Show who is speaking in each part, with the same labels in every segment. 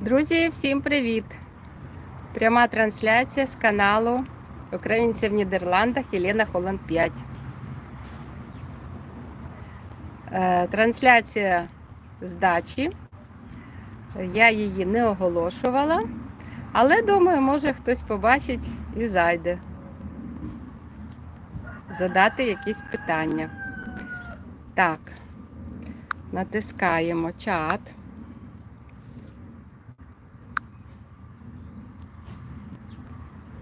Speaker 1: Друзі, всім привіт! Пряма трансляція з каналу Українці в Нідерландах Єлена Холланд 5. Е, Трансляція з дачі. Я її не оголошувала, але думаю, може хтось побачить і зайде. Задати якісь питання. Так, натискаємо чат.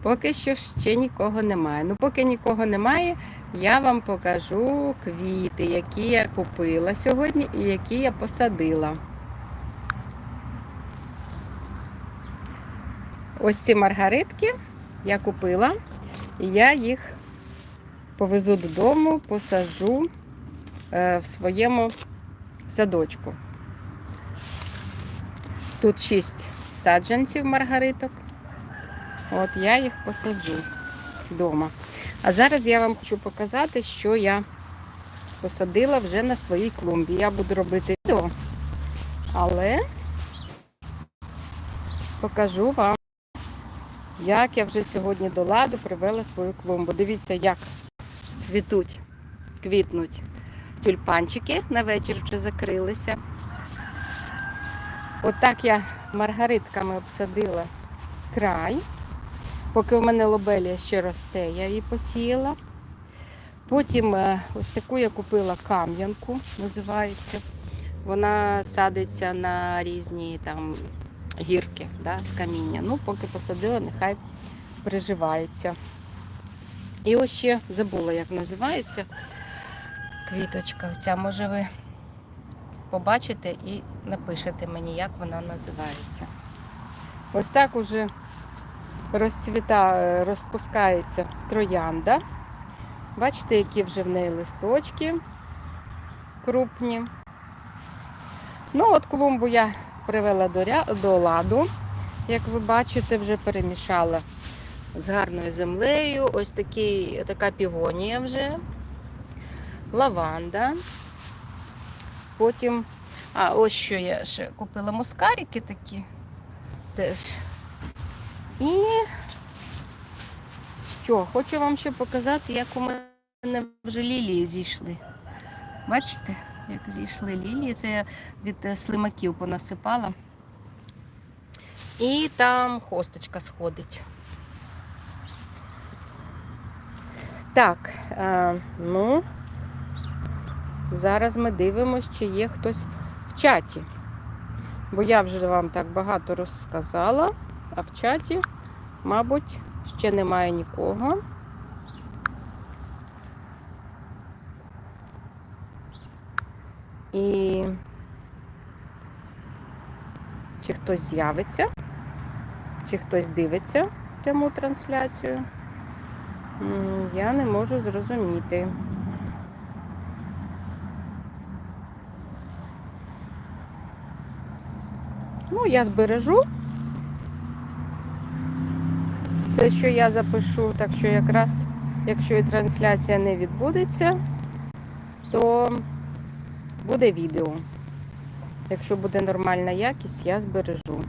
Speaker 1: Поки що ще нікого немає. Ну, поки нікого немає, я вам покажу квіти, які я купила сьогодні і які я посадила. Ось ці маргаритки я купила, і я їх повезу додому, посаджу е, в своєму садочку. Тут шість саджанців маргариток. От я їх посаджу вдома. А зараз я вам хочу показати, що я посадила вже на своїй клумбі. Я буду робити відео, але покажу вам, як я вже сьогодні до ладу привела свою клумбу. Дивіться, як цвітуть, квітнуть тюльпанчики. На вечір вже закрилися. Отак я маргаритками обсадила край. Поки в мене лобелія ще росте, я її посіяла. Потім е, ось таку я купила кам'янку, називається. Вона садиться на різні там гірки да, з каміння. Ну, поки посадила, нехай приживається. І ось ще забула, як називається квіточка. Оця, може ви побачите і напишете мені, як вона називається. Ось так уже розцвіта, розпускається троянда. Бачите, які вже в неї листочки крупні. Ну, от клумбу я привела до, ря... до ладу. Як ви бачите, вже перемішала з гарною землею. Ось такий, така півонія вже, лаванда. Потім, а ось що я ще купила мускарики такі теж. І що, хочу вам ще показати, як у мене вже лілії зійшли. Бачите, як зійшли лілії? Це я від е, слимаків понасипала. І там хосточка сходить. Так, е, ну, зараз ми дивимося, чи є хтось в чаті. Бо я вже вам так багато розказала. А в чаті, мабуть, ще немає нікого. І чи хтось з'явиться, чи хтось дивиться пряму трансляцію, я не можу зрозуміти. Ну, я збережу. Це що я запишу, так що якраз, якщо і трансляція не відбудеться, то буде відео. Якщо буде нормальна якість, я збережу.